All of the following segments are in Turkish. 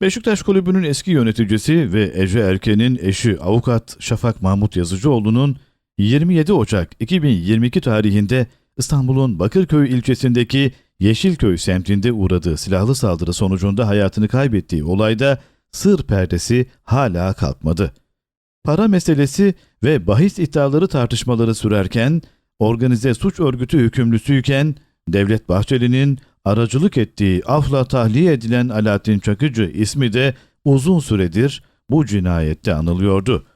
Beşiktaş Kulübü'nün eski yöneticisi ve Ece Erken'in eşi avukat Şafak Mahmut Yazıcıoğlu'nun 27 Ocak 2022 tarihinde İstanbul'un Bakırköy ilçesindeki Yeşilköy semtinde uğradığı silahlı saldırı sonucunda hayatını kaybettiği olayda sır perdesi hala kalkmadı. Para meselesi ve bahis iddiaları tartışmaları sürerken, organize suç örgütü hükümlüsüyken Devlet Bahçeli'nin aracılık ettiği afla tahliye edilen Alaaddin Çakıcı ismi de uzun süredir bu cinayette anılıyordu.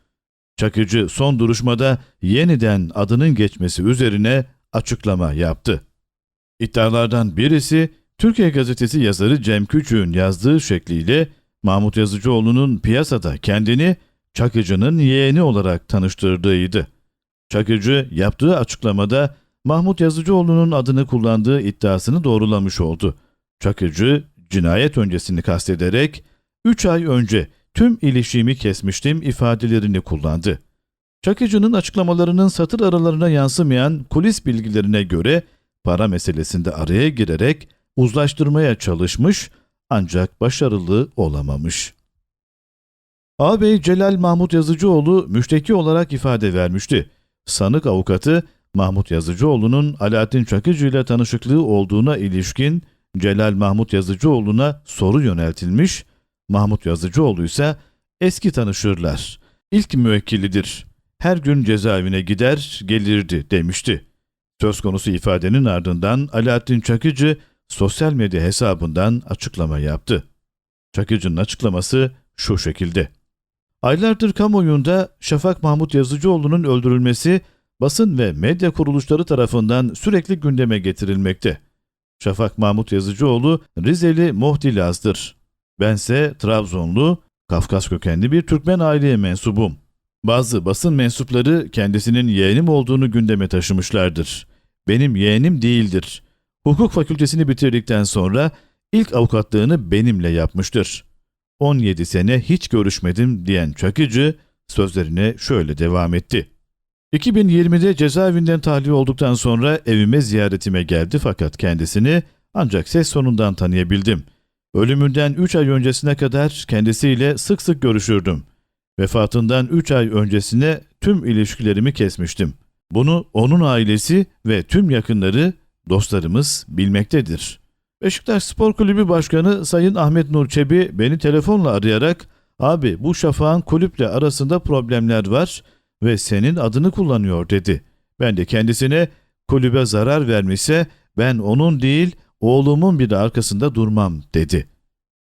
Çakıcı son duruşmada yeniden adının geçmesi üzerine açıklama yaptı. İddialardan birisi Türkiye Gazetesi yazarı Cem Küçük'ün yazdığı şekliyle Mahmut Yazıcıoğlu'nun piyasada kendini Çakıcı'nın yeğeni olarak tanıştırdığıydı. Çakıcı yaptığı açıklamada Mahmut Yazıcıoğlu'nun adını kullandığı iddiasını doğrulamış oldu. Çakıcı cinayet öncesini kastederek 3 ay önce tüm ilişiğimi kesmiştim ifadelerini kullandı. Çakıcı'nın açıklamalarının satır aralarına yansımayan kulis bilgilerine göre para meselesinde araya girerek uzlaştırmaya çalışmış ancak başarılı olamamış. Ağabey Celal Mahmut Yazıcıoğlu müşteki olarak ifade vermişti. Sanık avukatı Mahmut Yazıcıoğlu'nun Alaaddin Çakıcı ile tanışıklığı olduğuna ilişkin Celal Mahmut Yazıcıoğlu'na soru yöneltilmiş, Mahmut Yazıcıoğlu ise eski tanışırlar. İlk müvekkilidir. Her gün cezaevine gider, gelirdi demişti. Söz konusu ifadenin ardından Alaaddin Çakıcı sosyal medya hesabından açıklama yaptı. Çakıcı'nın açıklaması şu şekilde. Aylardır kamuoyunda Şafak Mahmut Yazıcıoğlu'nun öldürülmesi basın ve medya kuruluşları tarafından sürekli gündeme getirilmekte. Şafak Mahmut Yazıcıoğlu Rizeli Mohdilaz'dır. Bense Trabzonlu, Kafkas kökenli bir Türkmen aileye mensubum. Bazı basın mensupları kendisinin yeğenim olduğunu gündeme taşımışlardır. Benim yeğenim değildir. Hukuk fakültesini bitirdikten sonra ilk avukatlığını benimle yapmıştır. 17 sene hiç görüşmedim diyen Çakıcı sözlerine şöyle devam etti. 2020'de cezaevinden tahliye olduktan sonra evime ziyaretime geldi fakat kendisini ancak ses sonundan tanıyabildim. Ölümünden 3 ay öncesine kadar kendisiyle sık sık görüşürdüm. Vefatından 3 ay öncesine tüm ilişkilerimi kesmiştim. Bunu onun ailesi ve tüm yakınları, dostlarımız bilmektedir. Beşiktaş Spor Kulübü Başkanı Sayın Ahmet Nur Çebi beni telefonla arayarak ''Abi bu Şafak'ın kulüple arasında problemler var ve senin adını kullanıyor.'' dedi. Ben de kendisine kulübe zarar vermişse ben onun değil oğlumun bir de arkasında durmam dedi.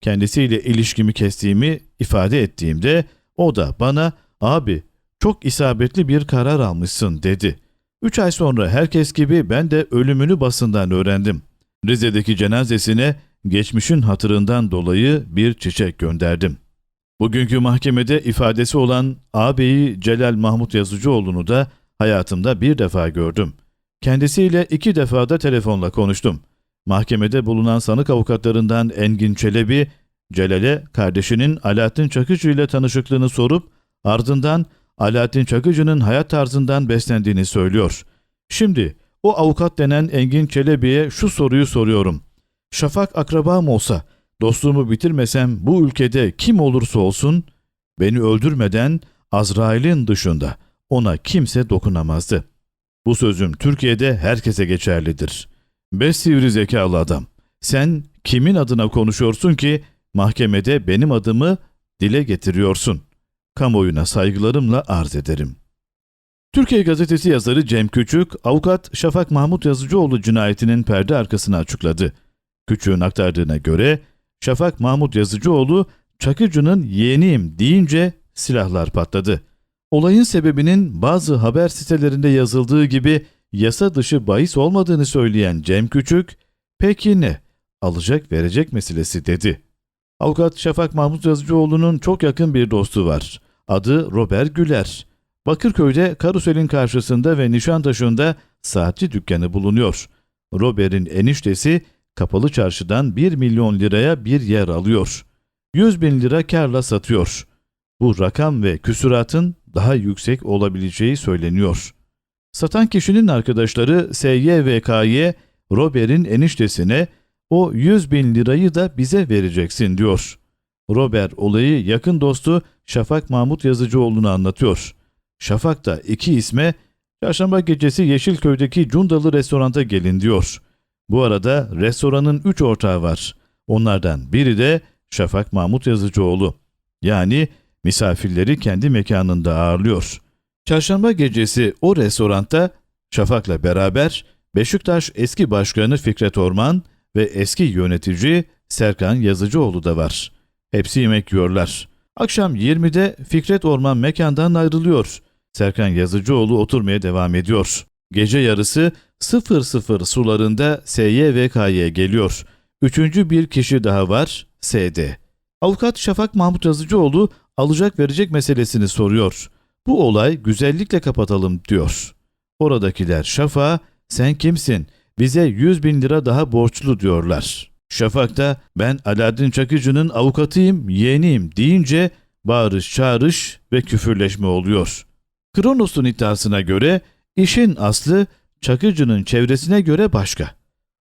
Kendisiyle ilişkimi kestiğimi ifade ettiğimde o da bana abi çok isabetli bir karar almışsın dedi. Üç ay sonra herkes gibi ben de ölümünü basından öğrendim. Rize'deki cenazesine geçmişin hatırından dolayı bir çiçek gönderdim. Bugünkü mahkemede ifadesi olan ağabeyi Celal Mahmut Yazıcıoğlu'nu da hayatımda bir defa gördüm. Kendisiyle iki defa da telefonla konuştum. Mahkemede bulunan sanık avukatlarından Engin Çelebi, Celal'e kardeşinin Alaaddin Çakıcı ile tanışıklığını sorup ardından Alaaddin Çakıcı'nın hayat tarzından beslendiğini söylüyor. Şimdi o avukat denen Engin Çelebi'ye şu soruyu soruyorum. Şafak akrabam olsa, dostluğumu bitirmesem bu ülkede kim olursa olsun beni öldürmeden Azrail'in dışında ona kimse dokunamazdı. Bu sözüm Türkiye'de herkese geçerlidir. Beş sivri zekalı adam. Sen kimin adına konuşuyorsun ki mahkemede benim adımı dile getiriyorsun? Kamuoyuna saygılarımla arz ederim.'' Türkiye Gazetesi yazarı Cem Küçük, avukat Şafak Mahmut Yazıcıoğlu cinayetinin perde arkasını açıkladı. Küçük'ün aktardığına göre Şafak Mahmut Yazıcıoğlu Çakıcı'nın yeğeniyim deyince silahlar patladı. Olayın sebebinin bazı haber sitelerinde yazıldığı gibi yasa dışı bahis olmadığını söyleyen Cem Küçük, peki ne? Alacak verecek meselesi dedi. Avukat Şafak Mahmut Yazıcıoğlu'nun çok yakın bir dostu var. Adı Robert Güler. Bakırköy'de karuselin karşısında ve Nişantaşı'nda saatçi dükkanı bulunuyor. Robert'in eniştesi kapalı çarşıdan 1 milyon liraya bir yer alıyor. 100 bin lira karla satıyor. Bu rakam ve küsuratın daha yüksek olabileceği söyleniyor. Satan kişinin arkadaşları SYVK'ye Robert'in eniştesine o 100 bin lirayı da bize vereceksin diyor. Robert olayı yakın dostu Şafak Mahmut Yazıcıoğlu'na anlatıyor. Şafak da iki isme çarşamba gecesi Yeşilköy'deki Cundalı restoranta gelin diyor. Bu arada restoranın üç ortağı var. Onlardan biri de Şafak Mahmut Yazıcıoğlu. Yani misafirleri kendi mekanında ağırlıyor. Çarşamba gecesi o restoranda Şafak'la beraber Beşiktaş eski başkanı Fikret Orman ve eski yönetici Serkan Yazıcıoğlu da var. Hepsi yemek yiyorlar. Akşam 20'de Fikret Orman mekandan ayrılıyor. Serkan Yazıcıoğlu oturmaya devam ediyor. Gece yarısı 00 sularında SYVK'ye geliyor. Üçüncü bir kişi daha var SD. Avukat Şafak Mahmut Yazıcıoğlu alacak verecek meselesini soruyor. Bu olay güzellikle kapatalım diyor. Oradakiler Şafak'a sen kimsin? Bize 100 bin lira daha borçlu diyorlar. Şafak da ben Alaaddin Çakıcı'nın avukatıyım, yeğeniyim deyince bağırış çağırış ve küfürleşme oluyor. Kronos'un iddiasına göre işin aslı Çakıcı'nın çevresine göre başka.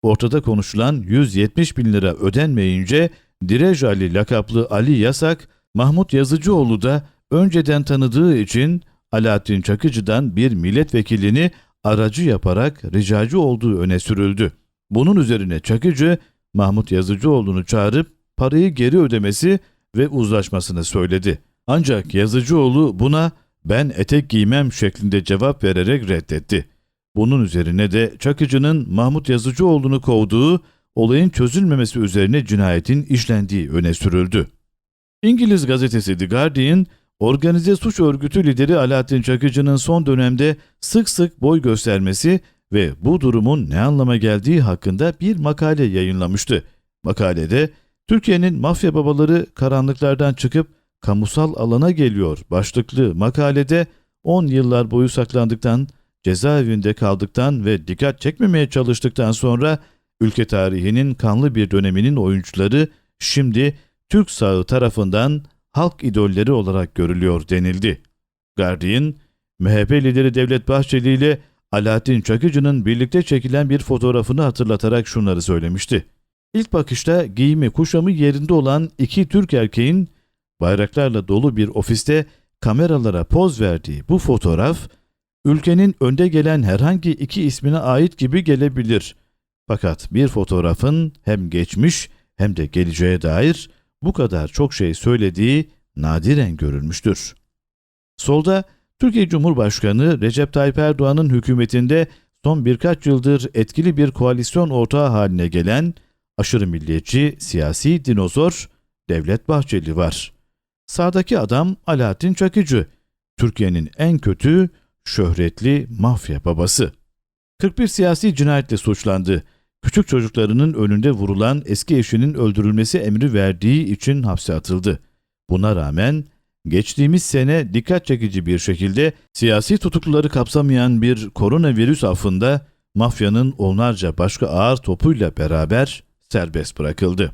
Ortada konuşulan 170 bin lira ödenmeyince Direj Ali lakaplı Ali Yasak, Mahmut Yazıcıoğlu da önceden tanıdığı için Alaaddin Çakıcı'dan bir milletvekilini aracı yaparak ricacı olduğu öne sürüldü. Bunun üzerine Çakıcı, Mahmut Yazıcıoğlu'nu çağırıp parayı geri ödemesi ve uzlaşmasını söyledi. Ancak Yazıcıoğlu buna ben etek giymem şeklinde cevap vererek reddetti. Bunun üzerine de Çakıcı'nın Mahmut Yazıcıoğlu'nu kovduğu, olayın çözülmemesi üzerine cinayetin işlendiği öne sürüldü. İngiliz gazetesi The Guardian, organize suç örgütü lideri Alaaddin Çakıcı'nın son dönemde sık sık boy göstermesi ve bu durumun ne anlama geldiği hakkında bir makale yayınlamıştı. Makalede Türkiye'nin mafya babaları karanlıklardan çıkıp kamusal alana geliyor başlıklı makalede 10 yıllar boyu saklandıktan, cezaevinde kaldıktan ve dikkat çekmemeye çalıştıktan sonra ülke tarihinin kanlı bir döneminin oyuncuları şimdi Türk sağı tarafından halk idolleri olarak görülüyor denildi. Guardian, MHP lideri Devlet Bahçeli ile Alaaddin Çakıcı'nın birlikte çekilen bir fotoğrafını hatırlatarak şunları söylemişti. İlk bakışta giyimi kuşamı yerinde olan iki Türk erkeğin bayraklarla dolu bir ofiste kameralara poz verdiği bu fotoğraf, ülkenin önde gelen herhangi iki ismine ait gibi gelebilir. Fakat bir fotoğrafın hem geçmiş hem de geleceğe dair bu kadar çok şey söylediği nadiren görülmüştür. Solda Türkiye Cumhurbaşkanı Recep Tayyip Erdoğan'ın hükümetinde son birkaç yıldır etkili bir koalisyon ortağı haline gelen aşırı milliyetçi siyasi dinozor Devlet Bahçeli var. Sağdaki adam Alaaddin Çakıcı, Türkiye'nin en kötü, şöhretli mafya babası. 41 siyasi cinayetle suçlandı. Küçük çocuklarının önünde vurulan eski eşinin öldürülmesi emri verdiği için hapse atıldı. Buna rağmen geçtiğimiz sene dikkat çekici bir şekilde siyasi tutukluları kapsamayan bir koronavirüs affında mafyanın onlarca başka ağır topuyla beraber serbest bırakıldı.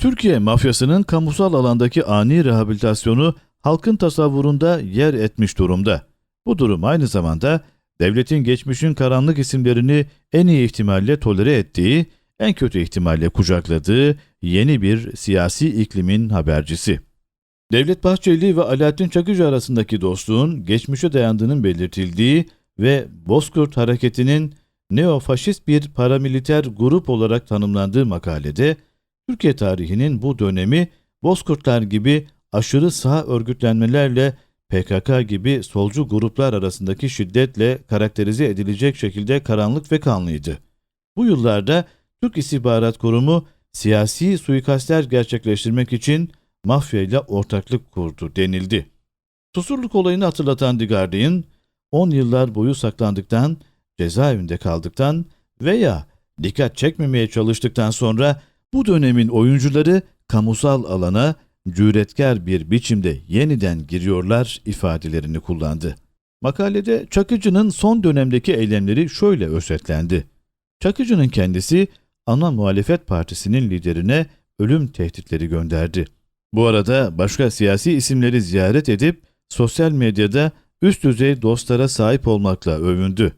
Türkiye mafyasının kamusal alandaki ani rehabilitasyonu halkın tasavvurunda yer etmiş durumda. Bu durum aynı zamanda devletin geçmişin karanlık isimlerini en iyi ihtimalle tolere ettiği, en kötü ihtimalle kucakladığı yeni bir siyasi iklimin habercisi. Devlet Bahçeli ve Alaaddin Çakıcı arasındaki dostluğun geçmişe dayandığının belirtildiği ve Bozkurt Hareketi'nin neofaşist bir paramiliter grup olarak tanımlandığı makalede, Türkiye tarihinin bu dönemi Bozkurtlar gibi aşırı sağ örgütlenmelerle PKK gibi solcu gruplar arasındaki şiddetle karakterize edilecek şekilde karanlık ve kanlıydı. Bu yıllarda Türk İstihbarat Kurumu siyasi suikastler gerçekleştirmek için mafya ile ortaklık kurdu denildi. Susurluk olayını hatırlatan The Guardian, 10 yıllar boyu saklandıktan, cezaevinde kaldıktan veya dikkat çekmemeye çalıştıktan sonra bu dönemin oyuncuları kamusal alana cüretkar bir biçimde yeniden giriyorlar ifadelerini kullandı. Makalede Çakıcı'nın son dönemdeki eylemleri şöyle özetlendi. Çakıcı'nın kendisi ana muhalefet partisinin liderine ölüm tehditleri gönderdi. Bu arada başka siyasi isimleri ziyaret edip sosyal medyada üst düzey dostlara sahip olmakla övündü.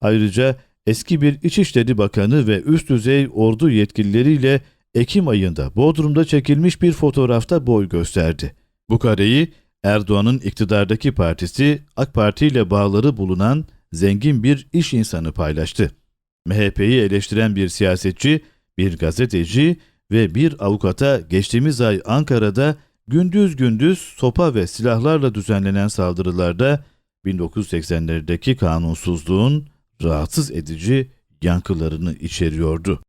Ayrıca eski bir İçişleri Bakanı ve üst düzey ordu yetkilileriyle Ekim ayında Bodrum'da çekilmiş bir fotoğrafta boy gösterdi. Bu kareyi Erdoğan'ın iktidardaki partisi AK Parti ile bağları bulunan zengin bir iş insanı paylaştı. MHP'yi eleştiren bir siyasetçi, bir gazeteci ve bir avukata geçtiğimiz ay Ankara'da gündüz gündüz sopa ve silahlarla düzenlenen saldırılarda 1980'lerdeki kanunsuzluğun rahatsız edici yankılarını içeriyordu.